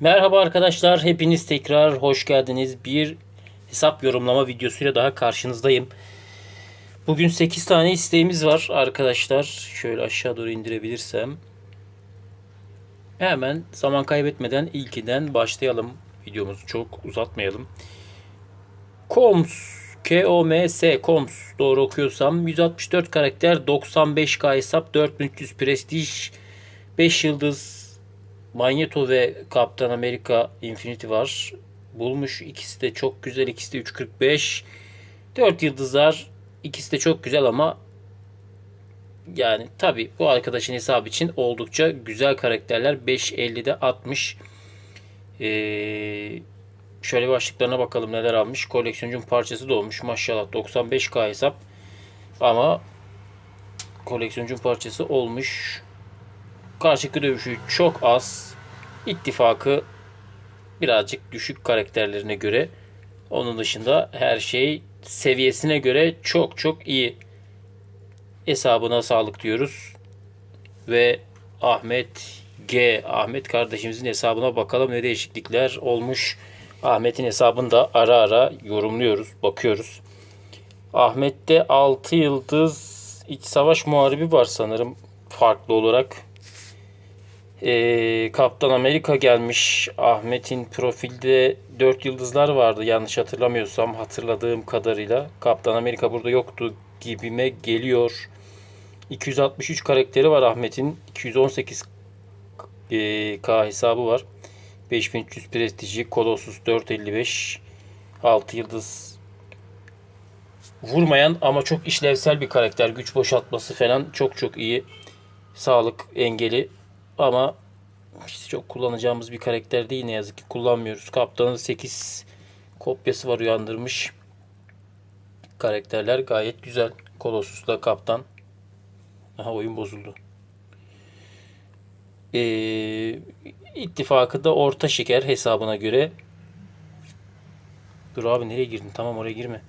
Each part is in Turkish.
Merhaba arkadaşlar, hepiniz tekrar hoş geldiniz. Bir hesap yorumlama videosuyla daha karşınızdayım. Bugün 8 tane isteğimiz var arkadaşlar. Şöyle aşağı doğru indirebilirsem. Hemen zaman kaybetmeden ilkinden başlayalım. Videomuzu çok uzatmayalım. Koms, K-O-M-S, Koms doğru okuyorsam 164 karakter, 95K hesap, 4300 prestij, 5 yıldız Magneto ve Kaptan Amerika Infinity var. Bulmuş. İkisi de çok güzel. İkisi de 3.45. 4 yıldızlar. İkisi de çok güzel ama yani tabi bu arkadaşın hesabı için oldukça güzel karakterler. 5.50'de 60. Ee, şöyle başlıklarına bakalım neler almış. Koleksiyoncun parçası da olmuş. Maşallah 95k hesap. Ama koleksiyoncun parçası olmuş. Karşılıklı dövüşü çok az. İttifakı birazcık düşük karakterlerine göre. Onun dışında her şey seviyesine göre çok çok iyi. Hesabına sağlık diyoruz. Ve Ahmet G. Ahmet kardeşimizin hesabına bakalım ne değişiklikler olmuş. Ahmet'in hesabını da ara ara yorumluyoruz, bakıyoruz. Ahmet'te 6 yıldız iç savaş muharibi var sanırım farklı olarak. Ee, Kaptan Amerika gelmiş. Ahmet'in profilde 4 yıldızlar vardı yanlış hatırlamıyorsam hatırladığım kadarıyla. Kaptan Amerika burada yoktu gibime geliyor. 263 karakteri var Ahmet'in. 218 e, K hesabı var. 5300 prestiji, Colossus 455 6 yıldız vurmayan ama çok işlevsel bir karakter. Güç boşaltması falan çok çok iyi. Sağlık engeli ama işte çok kullanacağımız bir karakter değil ne yazık ki kullanmıyoruz. Kaptanın 8 kopyası var uyandırmış. Karakterler gayet güzel. Colossus'la kaptan. Aha oyun bozuldu. Ee, ittifakı da orta şeker hesabına göre. Dur abi nereye girdin? Tamam oraya girme.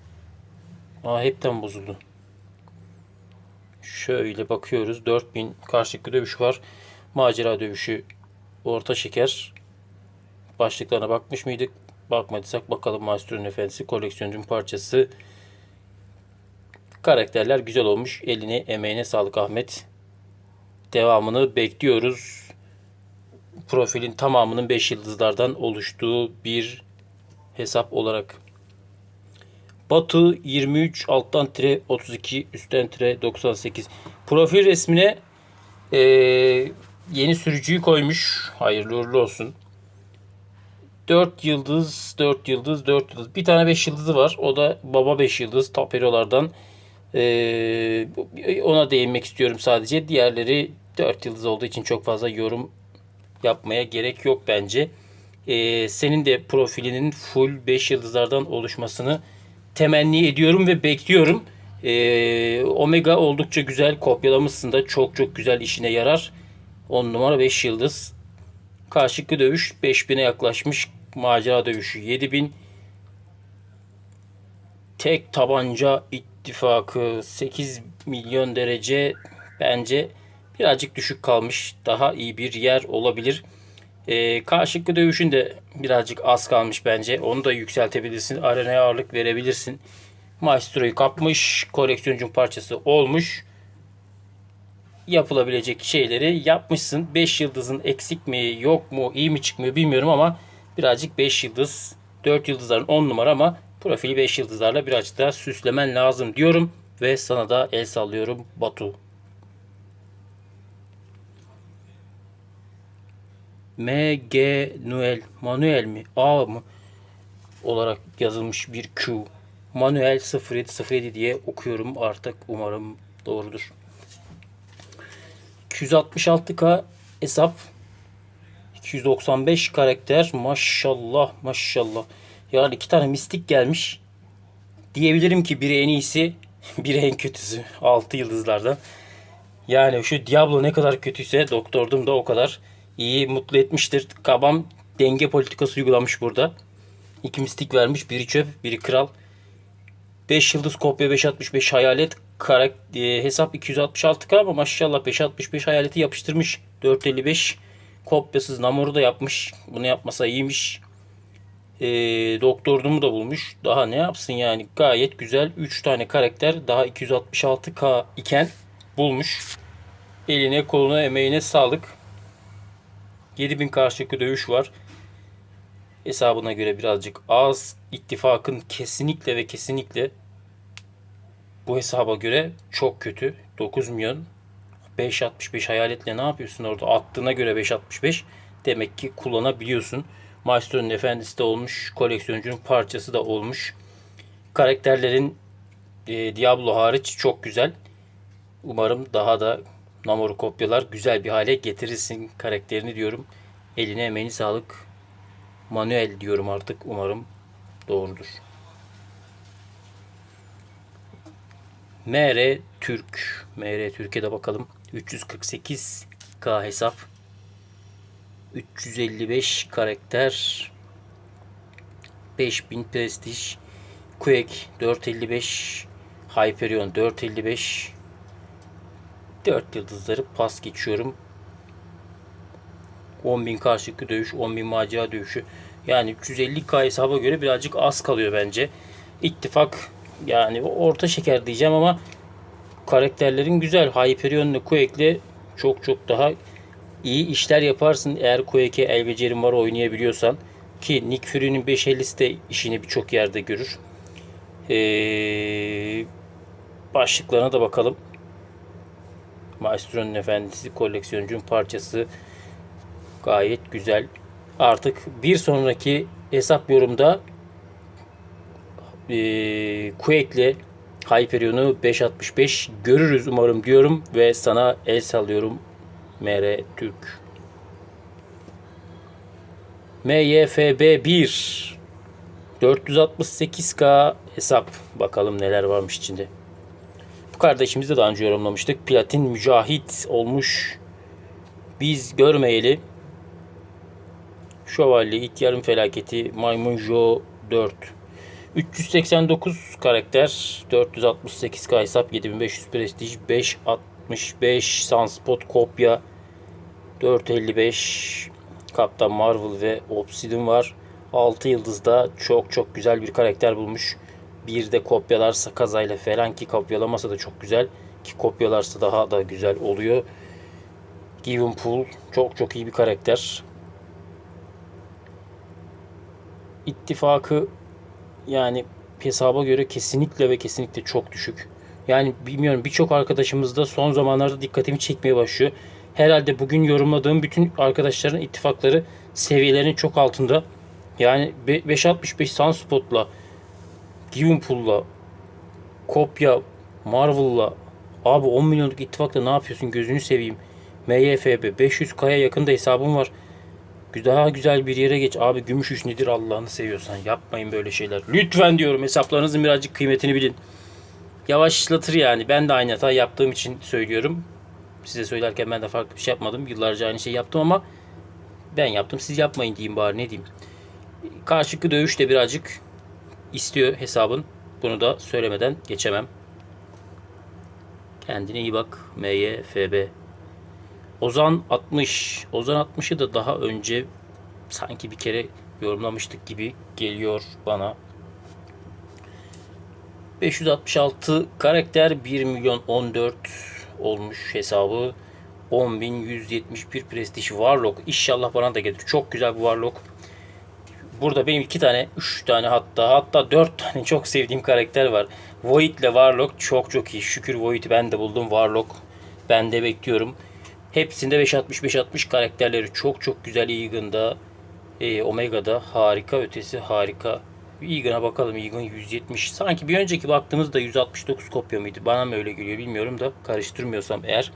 Aa hepten bozuldu. Şöyle bakıyoruz. 4000 karşılıklı dövüş var. Macera dövüşü orta şeker. Başlıklarına bakmış mıydık? Bakmadıysak bakalım Maestro'nun Efendisi koleksiyoncun parçası. Karakterler güzel olmuş. Eline emeğine sağlık Ahmet. Devamını bekliyoruz. Profilin tamamının 5 yıldızlardan oluştuğu bir hesap olarak. Batı 23 alttan tire 32 üstten tire 98. Profil resmine ee, yeni sürücüyü koymuş. Hayırlı uğurlu olsun. 4 yıldız, 4 yıldız, 4 yıldız. Bir tane 5 yıldızı var. O da baba 5 yıldız taperolardan. Ee, ona değinmek istiyorum sadece. Diğerleri 4 yıldız olduğu için çok fazla yorum yapmaya gerek yok bence. Ee, senin de profilinin full 5 yıldızlardan oluşmasını temenni ediyorum ve bekliyorum. Ee, Omega oldukça güzel kopyalamışsın da çok çok güzel işine yarar. 10 numara 5 yıldız. Karşılıklı dövüş 5000'e yaklaşmış. Macera dövüşü 7000. Tek tabanca ittifakı 8 milyon derece bence birazcık düşük kalmış. Daha iyi bir yer olabilir. Ee, karşılıklı dövüşün de birazcık az kalmış bence. Onu da yükseltebilirsin. Arenaya ağırlık verebilirsin. Maestro'yu kapmış. Koleksiyoncun parçası olmuş. Yapılabilecek şeyleri yapmışsın. 5 yıldızın eksik mi yok mu iyi mi çıkmıyor bilmiyorum ama birazcık 5 yıldız 4 yıldızların 10 numara ama profili 5 yıldızlarla birazcık daha süslemen lazım diyorum. Ve sana da el sallıyorum Batu. M G Noel Manuel mi A mı olarak yazılmış bir Q. Manuel 0707 diye okuyorum artık umarım doğrudur. 266K hesap 295 karakter maşallah maşallah. Yani iki tane mistik gelmiş. Diyebilirim ki biri en iyisi, biri en kötüsü. 6 yıldızlardan. Yani şu Diablo ne kadar kötüyse Doktordum da o kadar iyi mutlu etmiştir. Kabam denge politikası uygulamış burada. İki mistik vermiş. Biri çöp, biri kral. 5 yıldız kopya 565 hayalet karak e, hesap 266k ama maşallah 565 hayaleti yapıştırmış. 455 Kopyasız Namor'u da yapmış. Bunu yapmasa iyiymiş. E, Doktordumu da bulmuş. Daha ne yapsın yani gayet güzel. 3 tane karakter daha 266k iken bulmuş. Eline koluna emeğine sağlık. 7000 karşılıklı dövüş var. Hesabına göre birazcık az. İttifakın kesinlikle ve kesinlikle bu hesaba göre çok kötü. 9 milyon 5.65 hayaletle ne yapıyorsun orada? Attığına göre 5.65 demek ki kullanabiliyorsun. Maestro'nun efendisi de olmuş. Koleksiyoncunun parçası da olmuş. Karakterlerin e, Diablo hariç çok güzel. Umarım daha da Namor'u kopyalar güzel bir hale getirirsin karakterini diyorum. Eline emeğini sağlık. Manuel diyorum artık. Umarım doğrudur. MR Türk. MR Türkiye de bakalım. 348K hesap. 355 karakter. 5000 prestij. Quake 455. Hyperion 455. 4 yıldızları pas geçiyorum. 10.000 karşılıklı dövüş, 10.000 macera dövüşü. Yani 350K hesaba göre birazcık az kalıyor bence. İttifak yani orta şeker diyeceğim ama karakterlerin güzel. Hyperion ile Quake'le çok çok daha iyi işler yaparsın eğer Quake'e el becerin var oynayabiliyorsan. Ki Nick Fury'nin 550'si de işini birçok yerde görür. Ee, başlıklarına da bakalım. Maestro'nun efendisi koleksiyoncunun parçası gayet güzel. Artık bir sonraki hesap yorumda e, Hyperion'u 5.65 görürüz umarım diyorum ve sana el sallıyorum MR Türk. MYFB 1 468K hesap. Bakalım neler varmış içinde. Bu kardeşimizi de daha önce yorumlamıştık. Platin Mücahit olmuş. Biz görmeyeli. Şövalye, İt Yarım Felaketi, Maymun Jo 4. 389 karakter, 468k hesap, 7500 prestij, 565 Sunspot kopya, 455 Kaptan Marvel ve Obsidian var. 6 yıldızda çok çok güzel bir karakter bulmuş. Bir de kopyalarsa kazayla falan ki kopyalamasa da çok güzel. Ki kopyalarsa daha da güzel oluyor. Given Pool çok çok iyi bir karakter. İttifakı yani hesaba göre kesinlikle ve kesinlikle çok düşük. Yani bilmiyorum birçok arkadaşımız da son zamanlarda dikkatimi çekmeye başlıyor. Herhalde bugün yorumladığım bütün arkadaşların ittifakları seviyelerinin çok altında. Yani 5.65 Sunspot'la Givenpool'la Kopya Marvel'la abi 10 milyonluk ittifakla ne yapıyorsun gözünü seveyim. MYFB 500K'ya yakında hesabım var. Daha güzel bir yere geç. Abi gümüş iş nedir Allah'ını seviyorsan. Yapmayın böyle şeyler. Lütfen diyorum hesaplarınızın birazcık kıymetini bilin. Yavaşlatır yani. Ben de aynı hata yaptığım için söylüyorum. Size söylerken ben de farklı bir şey yapmadım. Yıllarca aynı şey yaptım ama ben yaptım. Siz yapmayın diyeyim bari ne diyeyim. Karşılıklı dövüş de birazcık istiyor hesabın. Bunu da söylemeden geçemem. Kendine iyi bak. MYFB. Ozan 60. Ozan 60'ı da daha önce sanki bir kere yorumlamıştık gibi geliyor bana. 566 karakter 1 milyon 14 olmuş hesabı. 10.171 prestij Warlock. İnşallah bana da gelir. Çok güzel bu Warlock. Burada benim iki tane, üç tane hatta hatta dört tane çok sevdiğim karakter var. Void ile Warlock çok çok iyi. Şükür Void'i ben de buldum. Warlock ben de bekliyorum. Hepsinde 5.60-5.60 karakterleri çok çok güzel Egan'da. E, Omega'da harika ötesi harika. Egan'a bakalım Egan 170. Sanki bir önceki baktığımızda 169 kopya mıydı? Bana mı öyle geliyor bilmiyorum da karıştırmıyorsam eğer.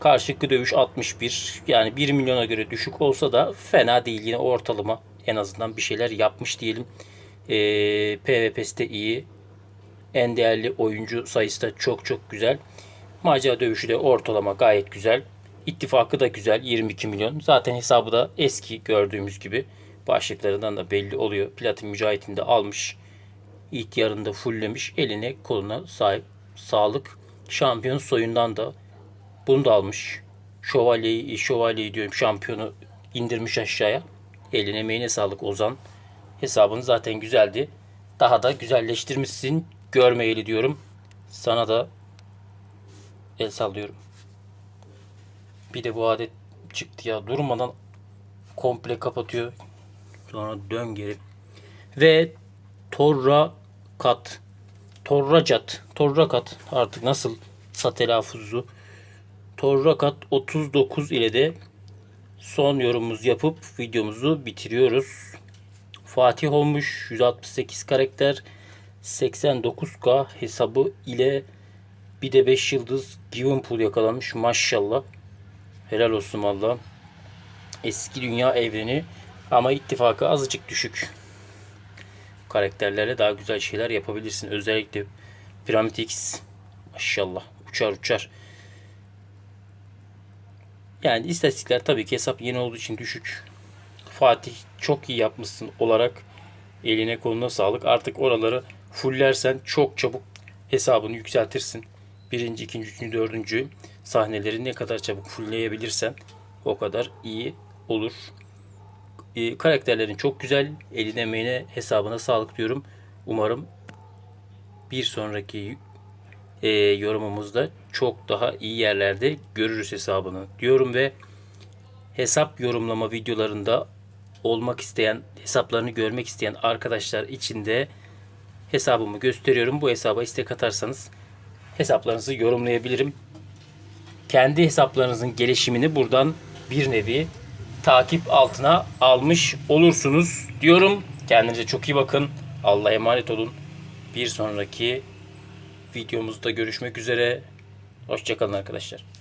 Karşılıklı dövüş 61. Yani 1 milyona göre düşük olsa da fena değil. Yine ortalama en azından bir şeyler yapmış diyelim. E, PvP'si de iyi. En değerli oyuncu sayısı da çok çok güzel. Macera dövüşü de ortalama gayet güzel. İttifakı da güzel 22 milyon. Zaten hesabı da eski gördüğümüz gibi. Başlıklarından da belli oluyor. Platin Mücahit'ini de almış. İhtiyarını da fulllemiş. Eline koluna sahip. Sağlık. Şampiyon soyundan da bunu da almış. şövalyeyi, şövalyeyi diyorum şampiyonu indirmiş aşağıya. Eline emeğine sağlık Ozan. Hesabın zaten güzeldi. Daha da güzelleştirmişsin. Görmeyeli diyorum. Sana da el sallıyorum. Bir de bu adet çıktı ya. Durmadan komple kapatıyor. Sonra dön geri. Ve Torra kat. Torracat. Torrakat artık nasıl sa telaffuzu. Torrakat 39 ile de son yorumumuzu yapıp videomuzu bitiriyoruz. Fatih olmuş 168 karakter 89k hesabı ile bir de 5 yıldız given pool yakalanmış maşallah. Helal olsun valla. Eski dünya evreni ama ittifakı azıcık düşük. Karakterlerle daha güzel şeyler yapabilirsin. Özellikle Pyramid X maşallah uçar uçar. Yani istatistikler tabii ki hesap yeni olduğu için düşük. Fatih çok iyi yapmışsın olarak eline koluna sağlık. Artık oraları fullersen çok çabuk hesabını yükseltirsin. Birinci, ikinci, üçüncü, dördüncü sahneleri ne kadar çabuk fullleyebilirsen o kadar iyi olur. Ee, karakterlerin çok güzel. Eline emeğine hesabına sağlık diyorum. Umarım bir sonraki e, yorumumuzda çok daha iyi yerlerde görürüz hesabını diyorum ve hesap yorumlama videolarında olmak isteyen, hesaplarını görmek isteyen arkadaşlar için de hesabımı gösteriyorum. Bu hesaba istek atarsanız hesaplarınızı yorumlayabilirim. Kendi hesaplarınızın gelişimini buradan bir nevi takip altına almış olursunuz diyorum. Kendinize çok iyi bakın. Allah'a emanet olun. Bir sonraki videomuzda görüşmek üzere. Hoşçakalın arkadaşlar.